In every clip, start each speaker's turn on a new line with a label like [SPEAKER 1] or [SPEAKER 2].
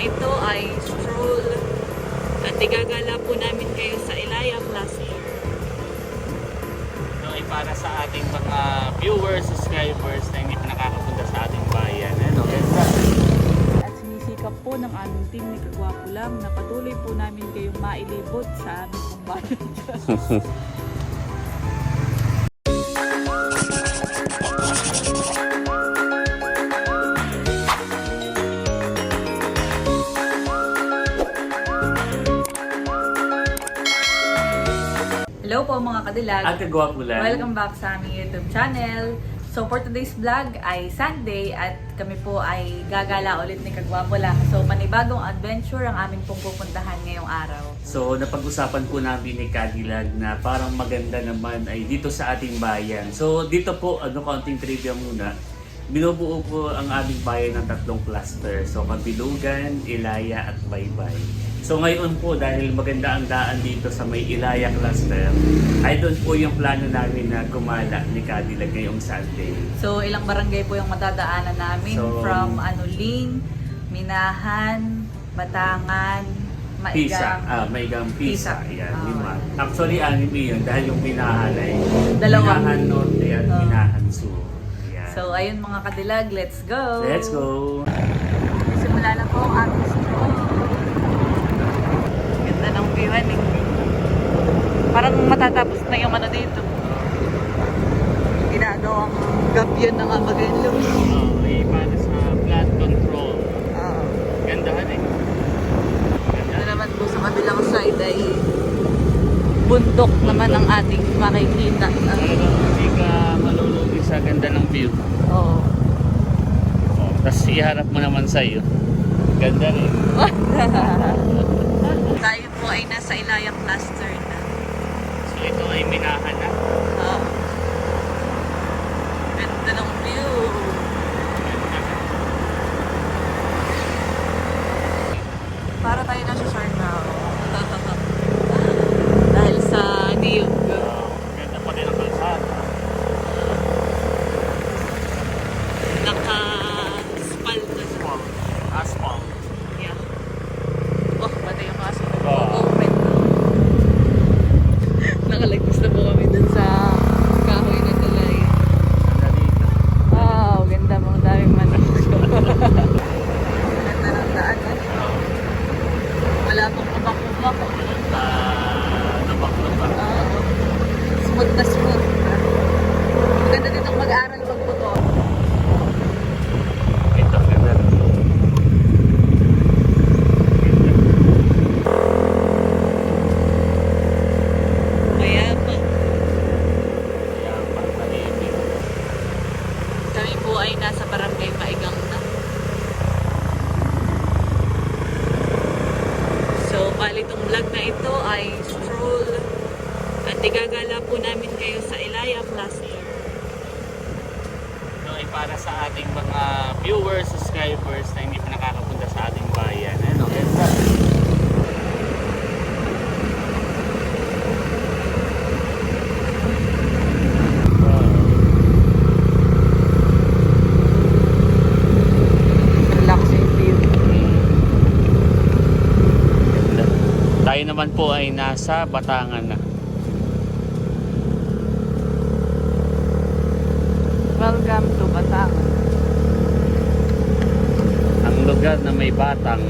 [SPEAKER 1] ito ay stroll at igagala po namin kayo sa Ilaya Cluster.
[SPEAKER 2] Ito ay para sa ating mga viewers, subscribers na hindi pa nakakapunta sa ating bayan. Ano.
[SPEAKER 1] At sinisikap po ng aming team ni Kagwapo lang na patuloy po namin kayong mailibot sa aming bayan. Hello po mga kadilag.
[SPEAKER 2] At kagwapo lang.
[SPEAKER 1] Welcome back sa aming YouTube channel. So for today's vlog ay Sunday at kami po ay gagala ulit ni Kagwapo lang. So panibagong adventure ang aming pong pupuntahan ngayong araw.
[SPEAKER 2] So, napag-usapan po namin ni Cadillac na parang maganda naman ay dito sa ating bayan. So, dito po, ano, konting trivia muna. Binubuo po ang aming bayan ng tatlong cluster. So, Kabilugan, Ilaya, at Baybay. So, ngayon po, dahil maganda ang daan dito sa may Ilaya cluster, ay doon po yung plano namin na gumala ni Cadillac ngayong Sunday.
[SPEAKER 1] So ilang barangay po yung matadaanan namin
[SPEAKER 2] So,
[SPEAKER 1] from Anuling, Minahan, Batangan,
[SPEAKER 2] Pisa,
[SPEAKER 1] Maigang.
[SPEAKER 2] ah, Maigang Pisa,
[SPEAKER 1] Pisa.
[SPEAKER 2] yan,
[SPEAKER 1] Ah,
[SPEAKER 2] lima. Actually, anim yun dahil yung Minahan ay
[SPEAKER 1] Dalawa.
[SPEAKER 2] Minahan Norte at
[SPEAKER 1] Ah.
[SPEAKER 2] Minahan Sur. Yan.
[SPEAKER 1] So ayun mga kadilag, let's go!
[SPEAKER 2] Let's go!
[SPEAKER 1] Simula na po ang ating stroll. Ganda ng view, eh. Parang matatapos na yung ano dito. Ginagawang gabyan ng Amagello.
[SPEAKER 2] Oh, may para sa flood control.
[SPEAKER 1] Oo.
[SPEAKER 2] Gandahan eh. Ganda.
[SPEAKER 1] Ito naman po sa kabilang side ay bundok naman ang ating makikita.
[SPEAKER 2] Talagang hindi ka malulugi sa ganda ng view.
[SPEAKER 1] Oo.
[SPEAKER 2] Oh, Tapos iharap mo naman sa iyo. Ganda rin.
[SPEAKER 1] Tayo po ay nasa Ilayang Cluster na.
[SPEAKER 2] So ito ay minahan na.
[SPEAKER 1] Oo. Ganda ng view. Para tayo nasa Siargao. Dahil sa niyog.
[SPEAKER 2] Oh, ganda pa din ang kalsada.
[SPEAKER 1] Naka-spal na siya.
[SPEAKER 2] Asphalt.
[SPEAKER 1] Yeah. Oh, pati yung kaso.
[SPEAKER 2] Oo.
[SPEAKER 1] Open na. Nakalagpas na po kami dun sa kahoy na tulay.
[SPEAKER 2] Ganda dito.
[SPEAKER 1] Wow, ganda mga daming manok. ganda ng daan eh. Wala pong kubak-kubak.
[SPEAKER 2] Ah, lubak-lubak.
[SPEAKER 1] Oo. smooth na smooth. Maganda din ang mag-aral magmotor.
[SPEAKER 2] Ito, ganda rin.
[SPEAKER 1] Kaya pa.
[SPEAKER 2] Kaya pang tahimik.
[SPEAKER 1] Kami po ay nasa barangay Maigang na. So, bali itong vlog na ito ay stroll at igagala po namin kayo sa Ilaya Cluster.
[SPEAKER 2] Ito ay para sa ating mga viewers, subscribers na hindi pa nakakapunta sa ating bayan. Ano, ganda.
[SPEAKER 1] Relaxing view.
[SPEAKER 2] Ganda. Tayo naman po ay nasa Batangan na.
[SPEAKER 1] Welcome to Batangan.
[SPEAKER 2] Ang lugar na may batang.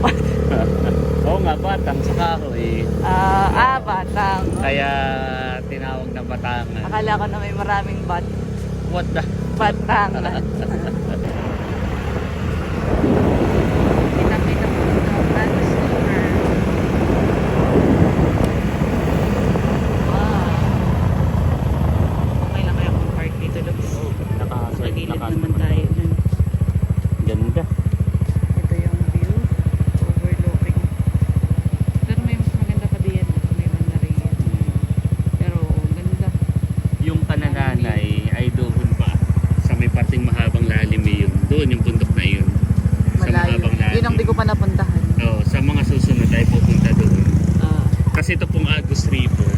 [SPEAKER 2] Oo nga, batang sa kahoy.
[SPEAKER 1] Ah, ah, Batang.
[SPEAKER 2] Kaya tinawag na Batangan.
[SPEAKER 1] Akala ko na may maraming bat.
[SPEAKER 2] What the?
[SPEAKER 1] Batangan. Kita-kita po ng transformer. Wow. Okay lang kaya kung park dito, Lux.
[SPEAKER 2] Naka,
[SPEAKER 1] Sa gilid
[SPEAKER 2] naka-
[SPEAKER 1] naman tayo dyan.
[SPEAKER 2] Ganda.
[SPEAKER 1] Ito yung view. Overlooking. Pero may mas maganda pa diyan. May banda rin yan. Pero ganda.
[SPEAKER 2] Yung kanananay ay doon pa. Sa may parting mahabang lalim eh yun. Doon yung bundok na yun. Sa
[SPEAKER 1] Malayo.
[SPEAKER 2] mahabang lalim.
[SPEAKER 1] Yun ang di ko pa napuntahan.
[SPEAKER 2] Oo, sa mga susunod ay pupunta doon.
[SPEAKER 1] Ah.
[SPEAKER 2] Kasi ito pong Agus River,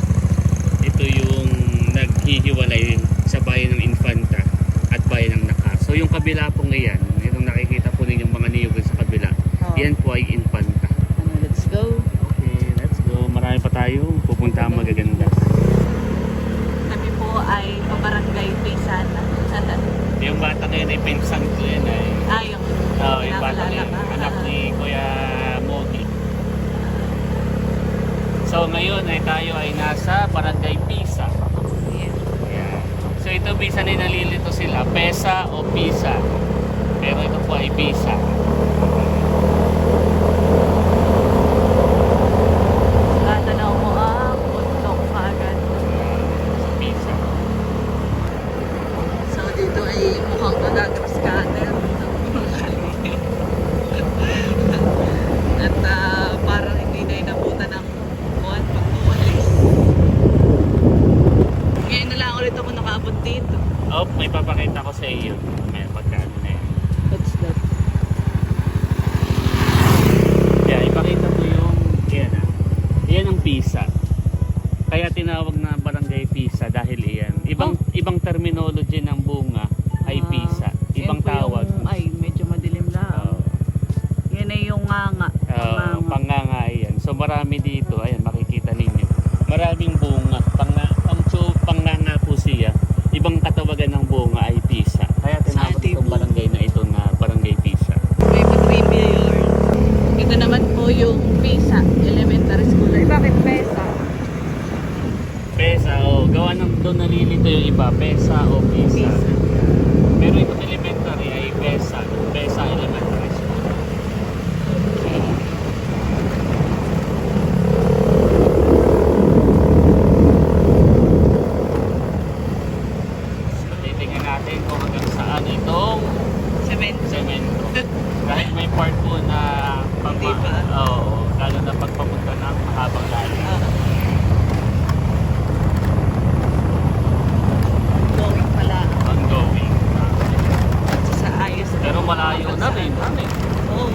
[SPEAKER 2] ito yung naghihiwalay sa bayan ng Infanta at bayan ng Nakar. So yung kabila pong iyan, itong nakikita po ninyong mga niyugan sa kabila,
[SPEAKER 1] Oo.
[SPEAKER 2] Yan po ay Infanta.
[SPEAKER 1] Ano, let's go.
[SPEAKER 2] Okay, let's go. Marami pa tayo pupunta ang magaganda.
[SPEAKER 1] Kami po ay pabarangay Pisan. Sana.
[SPEAKER 2] Yung bata ngayon ay pinsan ko yan ay
[SPEAKER 1] Ah, yung
[SPEAKER 2] oh, yung bata ngayon,
[SPEAKER 1] ka.
[SPEAKER 2] anak ni Kuya Mogi. So ngayon ay tayo ay nasa Barangay Pisa. Ito Pisa na nalilito sila, Pesa o Pisa. Pero ito po ay Pisa.
[SPEAKER 1] Tatanaw mo ang bundok kaagad.
[SPEAKER 2] Sa Pisa.
[SPEAKER 1] So dito ay mukhang magagas cutter. At ah, parang hindi na inabutan ng buwan pag umalis. Ngayon na lang ulit ako nakaabot dito.
[SPEAKER 2] Oh, may papakita ko sa iyo. May pagkaano na yan.
[SPEAKER 1] What's that?
[SPEAKER 2] Yeah, ipakita ko yung yan ah. Yan ang Pisa. Kaya tinawag na barangay Pisa dahil iyan. Ibang ibang terminology ng bunga ay
[SPEAKER 1] Ah,
[SPEAKER 2] Pisa. Ibang tawag.
[SPEAKER 1] Yung, ay, medyo madilim lang.
[SPEAKER 2] Oh,
[SPEAKER 1] Yan ay yung nganga.
[SPEAKER 2] oh,
[SPEAKER 1] Nganga.
[SPEAKER 2] panganga yan. So marami dito, ayan makikita ninyo. Maraming bunga. Panga, pang, so, panganga po siya. Ibang katawagan ng bunga ay Pisa. Kaya tinawag
[SPEAKER 1] Salty
[SPEAKER 2] itong
[SPEAKER 1] bunga.
[SPEAKER 2] barangay na ito na barangay Pisa.
[SPEAKER 1] May pa-trivia yun. Ito naman po yung PISA Elementary School. Ay, bakit PESA?
[SPEAKER 2] Pesa, oh, gawa ng doon nalilito yung iba, Pesa o Pisa.
[SPEAKER 1] Pisa.
[SPEAKER 2] Pero itong elementary ay Pesa, Pesa Elementary School. So, titingnan natin kung hanggang saan itong
[SPEAKER 1] Cement.
[SPEAKER 2] semento. Dahil may part po na pang
[SPEAKER 1] Hindi pa.
[SPEAKER 2] Oo, lalo na pagpapunta ng mahabang lalim.
[SPEAKER 1] Ah. Going pala.
[SPEAKER 2] Ongoing.
[SPEAKER 1] Sa ayos.
[SPEAKER 2] Pero malayo na rin, ano eh.
[SPEAKER 1] Oo.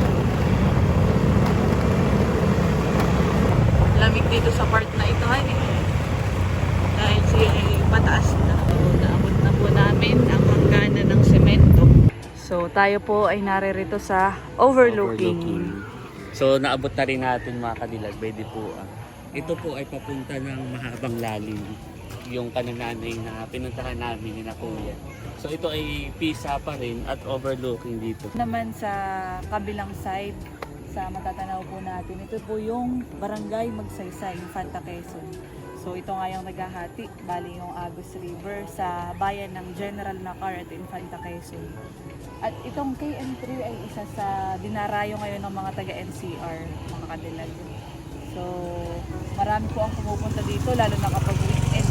[SPEAKER 1] Lamig dito sa part na ito, ay. Dahil siya ay pataas na. So, naabot na po namin ang hangganan ng semento. So, tayo po ay naririto sa overlooking.
[SPEAKER 2] So naabot na rin natin mga kadilag, pwede po. ah. ito po ay papunta ng mahabang lalim. Yung kanananay na pinuntahan namin ni na kuya. So ito ay pisa pa rin at overlooking dito.
[SPEAKER 1] Naman sa kabilang side, sa matatanaw po natin, ito po yung Barangay Magsaysay, Infanta Quezon. So ito nga yung naghahati, bali yung Agus River sa bayan ng General Nacar at Infanta Quezon. At itong KM3 ay isa sa dinarayo ngayon ng mga taga-NCR, mga kadilag. So marami po ang pumupunta dito, lalo na kapag weekend.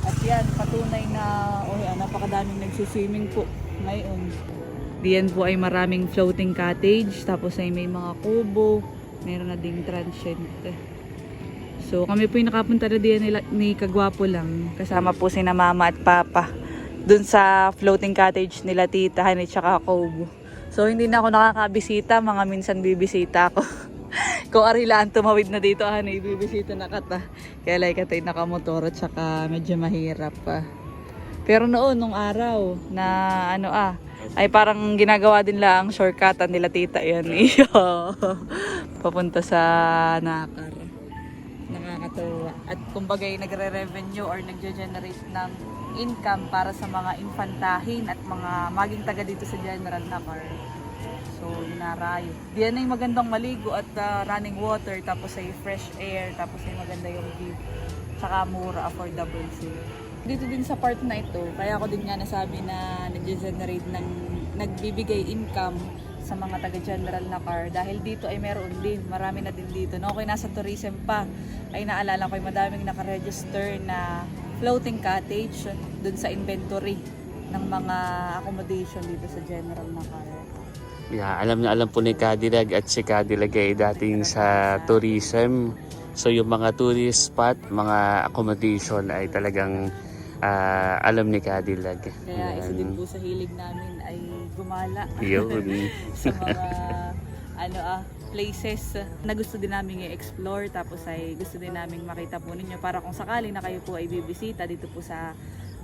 [SPEAKER 1] At yan, patunay na, oh yan, napakadaming nagsiswimming po ngayon. Diyan po ay maraming floating cottage, tapos ay may mga kubo, meron na ding transient. So kami po yung nakapunta na diyan ni Kagwapo lang. Kasama po si na mama at papa. Dun sa floating cottage nila tita, hani tsaka kubo. So hindi na ako nakakabisita, mga minsan bibisita ako. Kung arilaan tumawid na dito, hani, bibisita na kata. Kaya like katay nakamotor at tsaka medyo mahirap pa. Pero noon, nung araw, na ano ah, ay parang ginagawa din lang shortcutan nila tita yan. Iyo. Papunta sa Nakar. Nakakatuwa. At kumbaga nagre-revenue or nagge-generate ng income para sa mga infantahin at mga maging taga dito sa General Nakar. So, inarayo. Diyan ay magandang maligo at ah, running water, tapos ay fresh air, tapos ay maganda yung view. Tsaka mura, affordable sila. Dito din sa part na ito, kaya ako din nga nasabi na nag-generate ng nagbibigay income sa mga taga General na car dahil dito ay meron din, marami na din dito. No, okay, nasa tourism pa, ay naalala ko ay madaming nakaregister na floating cottage dun sa inventory ng mga accommodation dito sa General na car.
[SPEAKER 2] Yeah, alam na alam po ni Cadillac at si Cadillac ay dating sa tourism. So yung mga tourist spot, mga accommodation ay talagang ah, alam ni Cadillac.
[SPEAKER 1] Kaya isa din po sa hilig namin ay gumala
[SPEAKER 2] Yun.
[SPEAKER 1] sa mga ano ah places na gusto din namin i-explore tapos ay gusto din namin makita po ninyo para kung sakali na kayo po ay bibisita dito po sa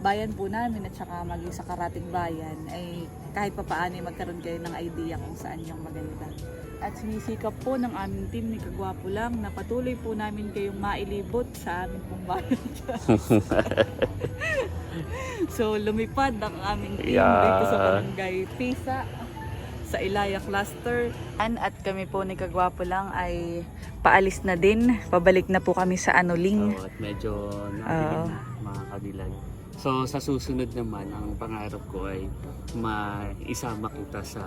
[SPEAKER 1] bayan po namin at saka maging sa karating bayan ay kahit pa paano ay magkaroon kayo ng idea kung saan yung maganda. At sinisikap po ng aming team ni Kagwapo lang na patuloy po namin kayong mailibot sa aming pong bayan. so lumipad ang aming team
[SPEAKER 2] Yeah.
[SPEAKER 1] dito sa barangay Pisa sa Ilaya Cluster. At kami po ni Kagwapo lang ay paalis na din. Pabalik na po kami sa Anuling.
[SPEAKER 2] Oo, at medyo
[SPEAKER 1] Oo.
[SPEAKER 2] natilim na mga kabilag. So sa susunod naman, ang pangarap ko ay maisama kita sa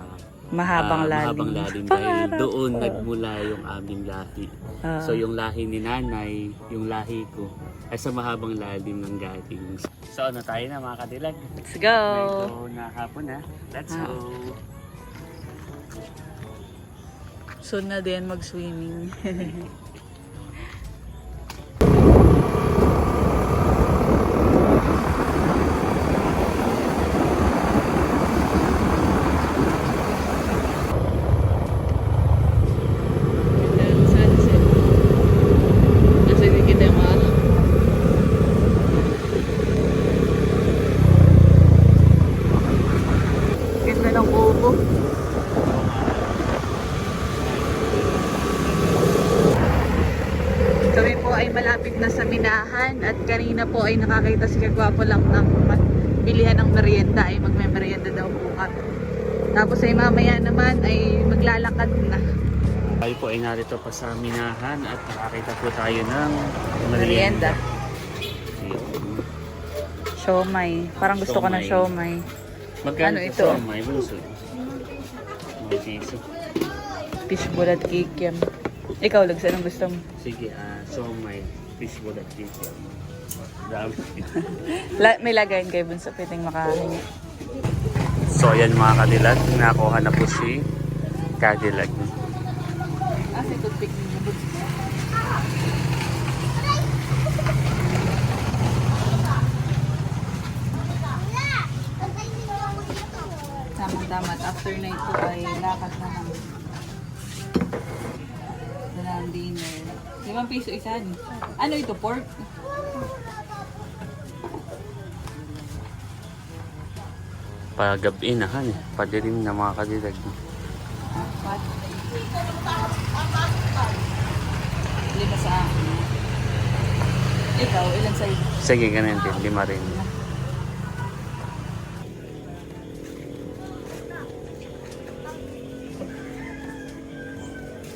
[SPEAKER 1] Mahabang
[SPEAKER 2] ah,
[SPEAKER 1] lalim.
[SPEAKER 2] mahabang lalim dahil
[SPEAKER 1] Pangarap
[SPEAKER 2] doon
[SPEAKER 1] ko.
[SPEAKER 2] nagmula yung aming lahi.
[SPEAKER 1] Ah.
[SPEAKER 2] So yung lahi ni nanay, yung lahi ko, ay sa mahabang lalim ng galing. So ano tayo na mga kadilag?
[SPEAKER 1] Let's go!
[SPEAKER 2] Medyo nakapon na. Let's
[SPEAKER 1] Ah.
[SPEAKER 2] go!
[SPEAKER 1] Soon na din mag-swimming. Sunset. Kasi hindi kita maalam. Ganda ng kubo. Kami po ay malapit na sa Minahan at kanina po ay nakakita si Kagwapo lang ng bilihan ng merienda ay magme-merienda daw po kami. Tapos ay mamaya naman ay maglalakad na.
[SPEAKER 2] Tayo po ay narito pa sa Minahan at nakakita po tayo ng
[SPEAKER 1] Merienda.
[SPEAKER 2] merienda.
[SPEAKER 1] Siomay. Parang gusto ko ng siomay.
[SPEAKER 2] Magkano
[SPEAKER 1] Ano
[SPEAKER 2] ito?
[SPEAKER 1] ito?
[SPEAKER 2] May bunso. Piso.
[SPEAKER 1] Fishball at kikiam. Ikaw, Lags, anong gusto mo?
[SPEAKER 2] Sige, ah, so may fishbowl at piso.
[SPEAKER 1] La may lagayin kayo dun sa piting makahingi.
[SPEAKER 2] so ayan mga kadilag, nakuha na po si Cadillac.
[SPEAKER 1] Ah, si toothpick ninyo. Tama-tama. At after na ito ay lakad na lang. Ito na ang dinner. Limang piso isa. Ano ito? Pork?
[SPEAKER 2] Pagabi na han, padilim na mga kadilag.
[SPEAKER 1] Lima sa akin. Ikaw, ilan sa'yo?
[SPEAKER 2] Sige, ganun din, lima rin.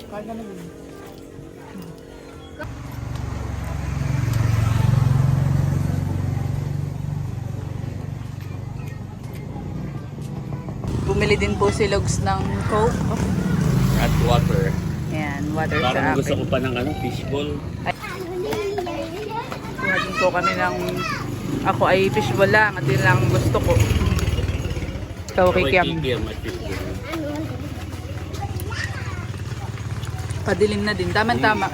[SPEAKER 1] Kaya naman. Bumili din po si Logs ng Coke.
[SPEAKER 2] At water.
[SPEAKER 1] Ayan, water sa
[SPEAKER 2] Parang gusto
[SPEAKER 1] akin.
[SPEAKER 2] ko pa ng ano, fishbowl.
[SPEAKER 1] Kuha din po kami ng... Ako ay fishball lang at yun lang gusto ko. Ikaw,
[SPEAKER 2] Ako'y
[SPEAKER 1] Kikiam.
[SPEAKER 2] kikiam at fishbowl.
[SPEAKER 1] Padilim na din. Tama-tama.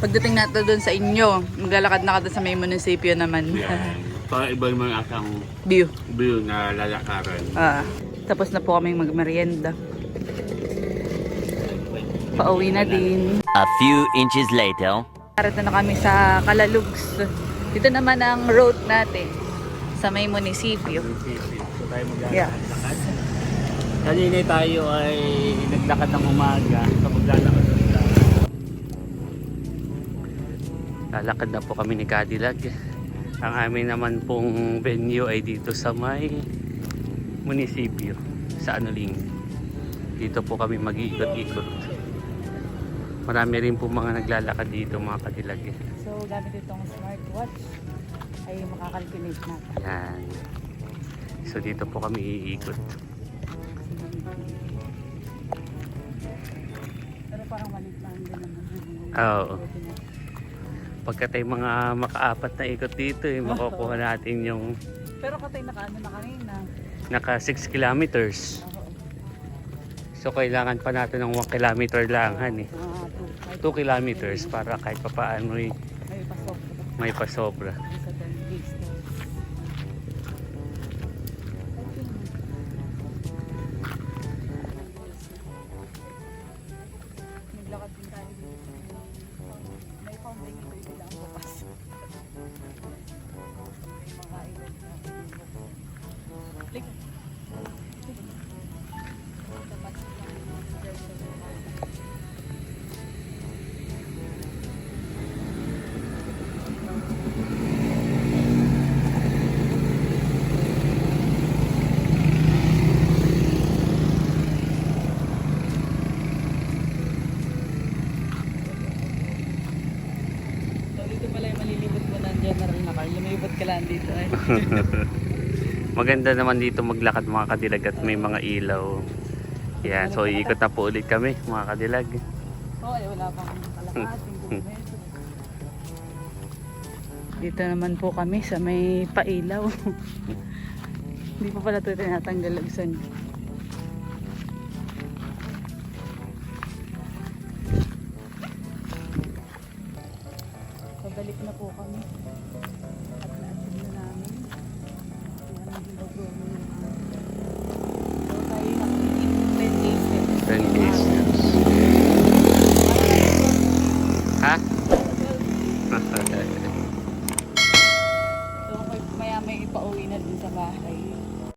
[SPEAKER 1] Pagdating natin doon sa inyo, maglalakad na ka doon sa may munisipyo naman.
[SPEAKER 2] Yan. Para iba naman asang
[SPEAKER 1] View.
[SPEAKER 2] view na lalakaran.
[SPEAKER 1] Ah, tapos na po kaming magmerienda. Pauwi na din.
[SPEAKER 3] A few inches later.
[SPEAKER 1] Narito na kami sa Kalalugs. Dito naman ang road natin sa may munisipyo.
[SPEAKER 2] So tayo
[SPEAKER 1] Yeah.
[SPEAKER 2] Kanina tayo ay naglakad ng umaga. So maglalakad. Lalakad na po kami ni Cadillac. Ang amin naman pong venue ay dito sa may munisipyo sa Anuling. Dito po kami mag-iikot-ikot. Marami rin po mga naglalakad dito mga Cadillac.
[SPEAKER 1] So, gamit itong smartwatch ay makakalculate natin.
[SPEAKER 2] Yan. So dito po kami iikot.
[SPEAKER 1] Pero parang malit lang din naman.
[SPEAKER 2] Oo. Pagka tayo mga makaapat na ikot dito, eh, makukuha natin yung
[SPEAKER 1] Pero katay nakaano na kanina.
[SPEAKER 2] Naka 6 kilometers. So kailangan pa natin ng 1 kilometer lang, han, eh.
[SPEAKER 1] Mga
[SPEAKER 2] 2 kilometers para kahit pa paano eh,
[SPEAKER 1] may
[SPEAKER 2] may pasobra. Maganda naman dito maglakad mga kadilag at may mga ilaw. Yan, so iikot na po ulit kami mga kadilag.
[SPEAKER 1] Oo, eh, wala pang kalahating kilometro. Dito naman po kami sa may pailaw. Hindi pa pala ito tinatanggal lagsan. Pabalik na po kami.